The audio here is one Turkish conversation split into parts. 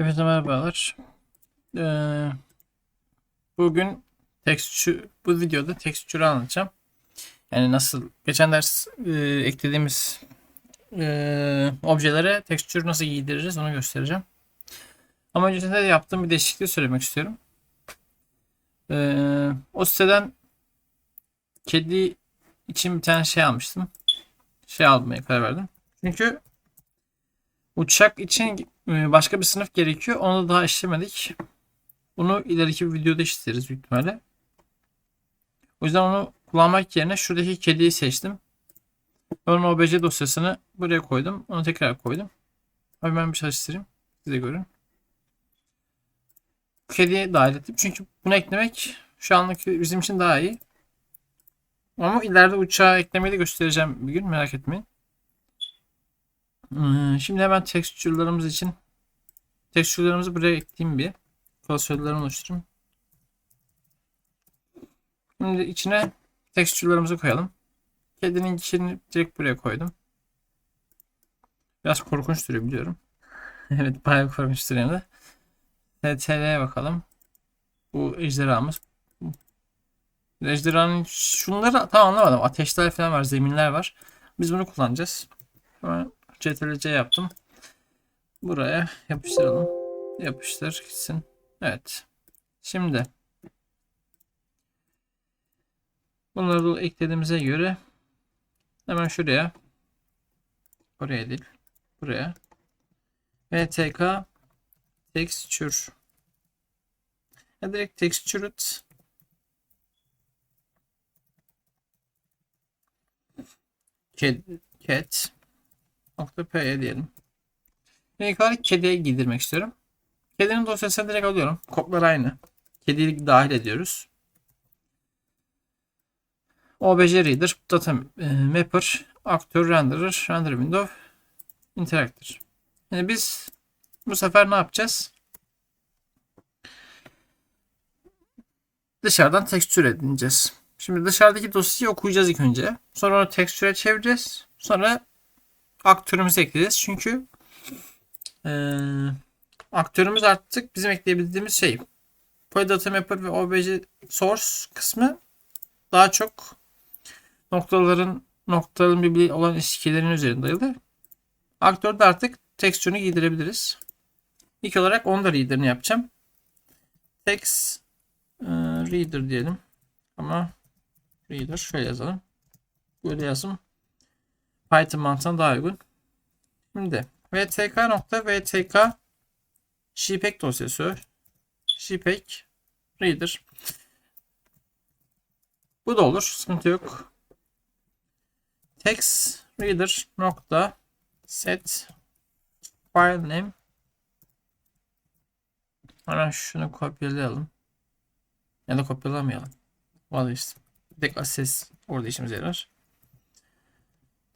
Hepinize merhabalar. Ee, bugün tekstür, bu videoda tekstürü anlatacağım. Yani nasıl geçen ders e, eklediğimiz e, objelere tekstür nasıl giydiririz onu göstereceğim. Ama öncesinde de yaptığım bir değişikliği söylemek istiyorum. Ee, o siteden kedi için bir tane şey almıştım. Şey almaya karar verdim. Çünkü uçak için başka bir sınıf gerekiyor. Onu da daha işlemedik. Bunu ileriki bir videoda işleriz büyük ihtimalle. O yüzden onu kullanmak yerine şuradaki kediyi seçtim. Onun obj dosyasını buraya koydum. Onu tekrar koydum. Hemen bir çalıştırayım. Siz de görün. Kediyi dahil ettim. Çünkü bunu eklemek şu anlık bizim için daha iyi. Ama ileride uçağı eklemeyi de göstereceğim bir gün. Merak etmeyin. Hmm, Şimdi hemen tekstürlerimiz için tekstürlerimizi buraya ekleyeyim bir. Klasörlerimi oluşturayım. Şimdi içine tekstürlerimizi koyalım. Kedinin içini direkt buraya koydum. Biraz korkunç duruyor biliyorum. evet bayağı korkunç duruyor da. Bakalım. Bu ejderhamız. Ejderhanın şunları tam anlamadım. Ateşler falan var, zeminler var. Biz bunu kullanacağız. Hemen CTRL-C yaptım. Buraya yapıştıralım. Yapıştır gitsin. Evet. Şimdi bunları da eklediğimize göre hemen şuraya oraya değil buraya VTK texture ya direkt textured cat, cat nokta P'ye diyelim. İlk olarak kediye giydirmek istiyorum. Kedinin dosyasını direkt alıyorum. Kodlar aynı. Kediyi dahil ediyoruz. OBJ Reader, Data e, Mapper, Aktör Renderer, Render Window, Interactor. Yani biz bu sefer ne yapacağız? Dışarıdan tekstür edineceğiz. Şimdi dışarıdaki dosyayı okuyacağız ilk önce. Sonra onu tekstüre çevireceğiz. Sonra aktörümüzü ekleyeceğiz. Çünkü ee, aktörümüz artık bizim ekleyebildiğimiz şey. Polydata Mapper ve OBJ Source kısmı daha çok noktaların noktaların birbiriyle olan ilişkilerin üzerinde dayalı. Aktörde artık tekstürünü giydirebiliriz. İlk olarak onu da reader'ını yapacağım. Text e, reader diyelim. Ama reader şöyle yazalım. Böyle yazım. Python mantığına daha uygun. Şimdi vtk nokta vtk JPEG dosyası JPEG reader bu da olur. Sıkıntı yok. Text reader nokta set file name Hemen şunu kopyalayalım. Ya da kopyalamayalım. Vazgeçtim. Tek access orada işimize yarar.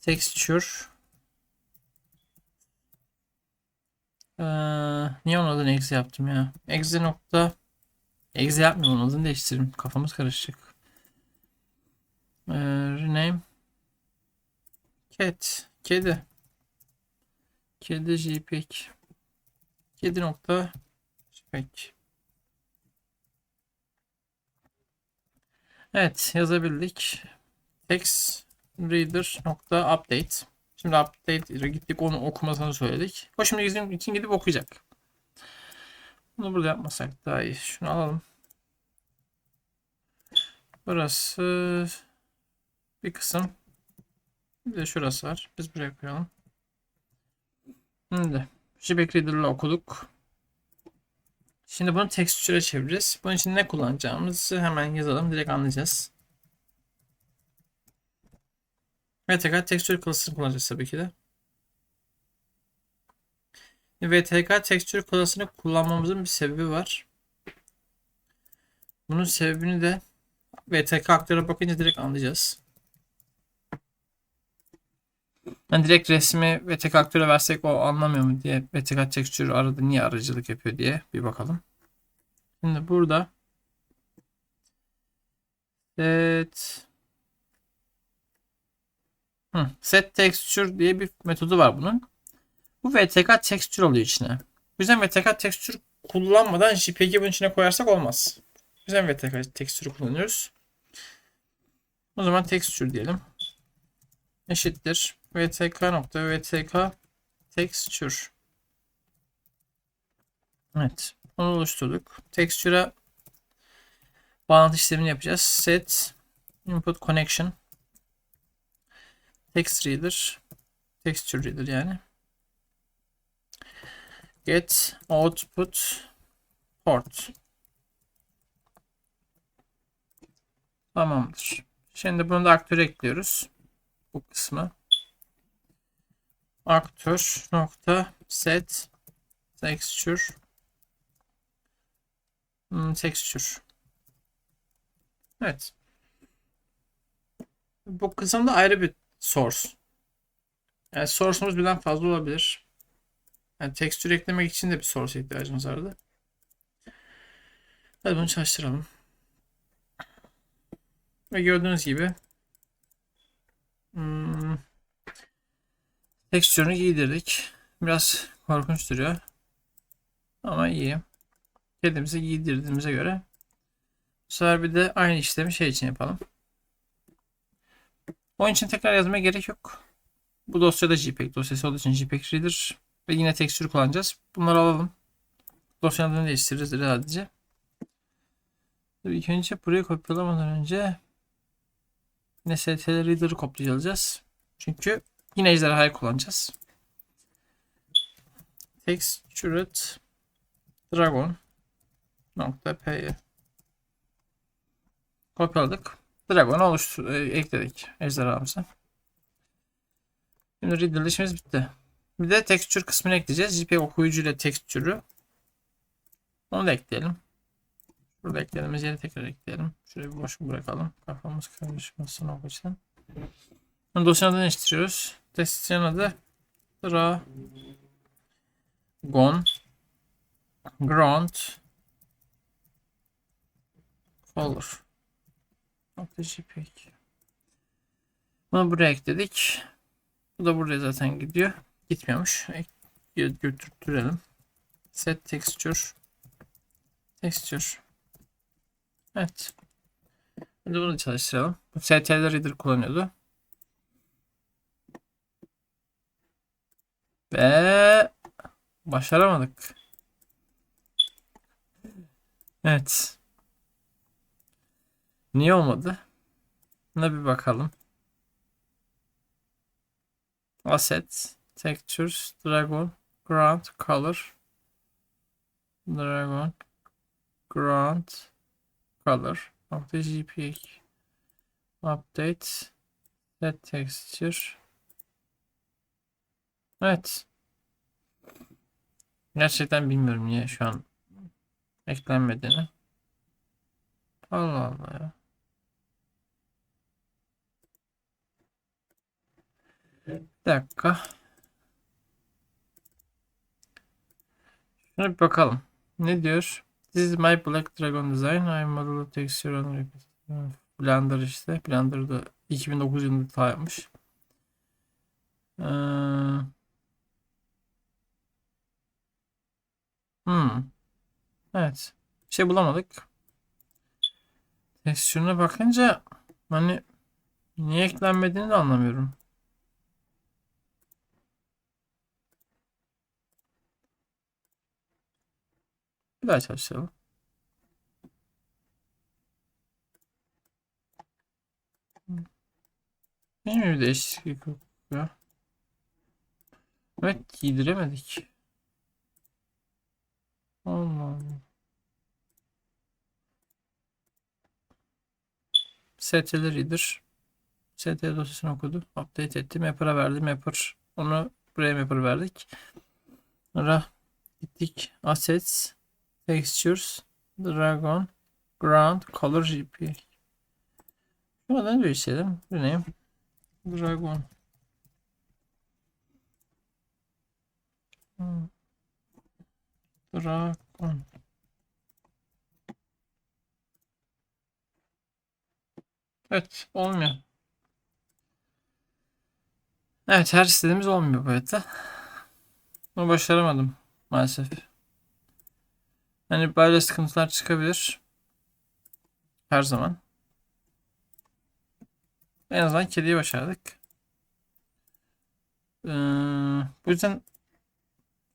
Texture Ee, niye onun adını exe yaptım ya? Exe nokta exe yapmıyorum onun adını değiştiririm. Kafamız karışacak. Ee, rename cat kedi kedi jpeg kedi nokta jpeg Evet yazabildik. Text reader nokta update Şimdi update gittik onu okumasını söyledik. O şimdi bizim için gidip okuyacak. Bunu burada yapmasak daha iyi. Şunu alalım. Burası bir kısım. Bir de şurası var. Biz buraya koyalım. Şimdi JPEG Reader ile okuduk. Şimdi bunu tekstüre çevireceğiz. Bunun için ne kullanacağımızı hemen yazalım. Direkt anlayacağız. VTK tekstür klasını kullanacağız tabii ki de. VTK tekstür klasını kullanmamızın bir sebebi var. Bunun sebebini de VTK aktöre bakınca direkt anlayacağız. Yani direkt resmi VTK aktöre versek o anlamıyor mu diye VTK tekstür aradı niye aracılık yapıyor diye bir bakalım. Şimdi burada Evet. Hı, set texture diye bir metodu var bunun. Bu VTK texture alıyor içine. Bu yüzden VTK tekstür kullanmadan JPEG'i bunun içine koyarsak olmaz. Bu yüzden VTK tekstürü kullanıyoruz. O zaman tekstür diyelim. Eşittir. VTK nokta VTK tekstür. Evet. Onu oluşturduk. Tekstüre bağlantı işlemini yapacağız. Set input connection text reader texture reader yani. Get output port. Tamamdır. Şimdi bunu da aktöre ekliyoruz. Bu kısmı. Aktör nokta set texture hmm, texture. Evet. Bu kısımda ayrı bir source. Yani source'umuz birden fazla olabilir. Yani tekstür eklemek için de bir source ihtiyacımız vardı. Hadi bunu çalıştıralım. Ve gördüğünüz gibi hmm, tekstürünü giydirdik. Biraz korkunç duruyor. Ama iyi. Kendimize giydirdiğimize göre bu sefer bir de aynı işlemi şey için yapalım. Onun için tekrar yazmaya gerek yok. Bu dosyada JPEG dosyası olduğu için JPEG Reader ve yine tekstür kullanacağız. Bunları alalım. Dosyanın adını değiştiririz sadece. İlk önce buraya kopyalamadan önce NST Reader'ı kopyalayacağız. Çünkü yine ejderhayı kullanacağız. Textured Dragon nokta p'ye kopyaladık. Dragon'u oluştur e, ekledik ejderhamıza. Şimdi reader işimiz bitti. Bir de texture kısmını ekleyeceğiz. JPEG okuyucu ile texture'ü. Onu da ekleyelim. Burada eklediğimiz yeri tekrar ekleyelim. Şurayı bir boşluk bırakalım. Kafamız karışmasın o yüzden. Bunu dosyanın adını değiştiriyoruz. Dosyanın adı Dragon Ground Color .jpg Bunu buraya ekledik. Bu da buraya zaten gidiyor. Gitmiyormuş. Ek götürtürelim. Set texture texture Evet. Şimdi bunu çalıştıralım. Bu STL Reader kullanıyordu. Ve başaramadık. Evet. Niye olmadı? Buna bir bakalım. Asset, Textures, Dragon, Ground, Color. Dragon, Ground, Color. JPEG. Update, Set Texture. Evet. Gerçekten bilmiyorum niye şu an eklenmediğini. Allah Allah ya. Bir dakika. Şuna bir bakalım. Ne diyor? This is my Black Dragon design. I model texture on Blender işte. Blender'da 2009 yılında daha yapmış. Ee, hmm. Evet. Bir şey bulamadık. Texture'ına bakınca hani niye eklenmediğini de anlamıyorum. Bir daha çalıştıralım. Değil mi bir değişiklik yok ya? Evet giydiremedik. Allah Allah. ST'leridir. ST dosyasını okudu. Update etti. Mapper'a verdi. Mapper onu buraya Mapper verdik. Sonra gittik. Assets Textures Dragon Ground Color GP. Şuradan değiştirelim. Bu ne? Dragon. Hmm. Dragon. Evet olmuyor. Evet her istediğimiz olmuyor bu hayatta. Bunu başaramadım. Maalesef. Hani böyle sıkıntılar çıkabilir. Her zaman. En azından kediyi başardık. Ee, bu yüzden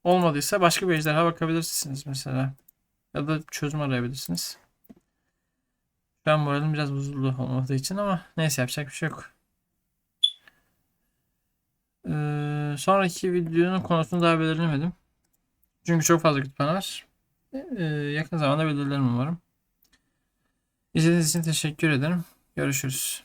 olmadıysa başka bir ejderha bakabilirsiniz mesela. Ya da çözüm arayabilirsiniz. Şu an moralim biraz bozuldu olmadığı için ama neyse yapacak bir şey yok. Ee, sonraki videonun konusunu daha belirlemedim. Çünkü çok fazla kütüphane var. Ee, yakın zamanda belirlerim umarım. İzlediğiniz için teşekkür ederim. Görüşürüz.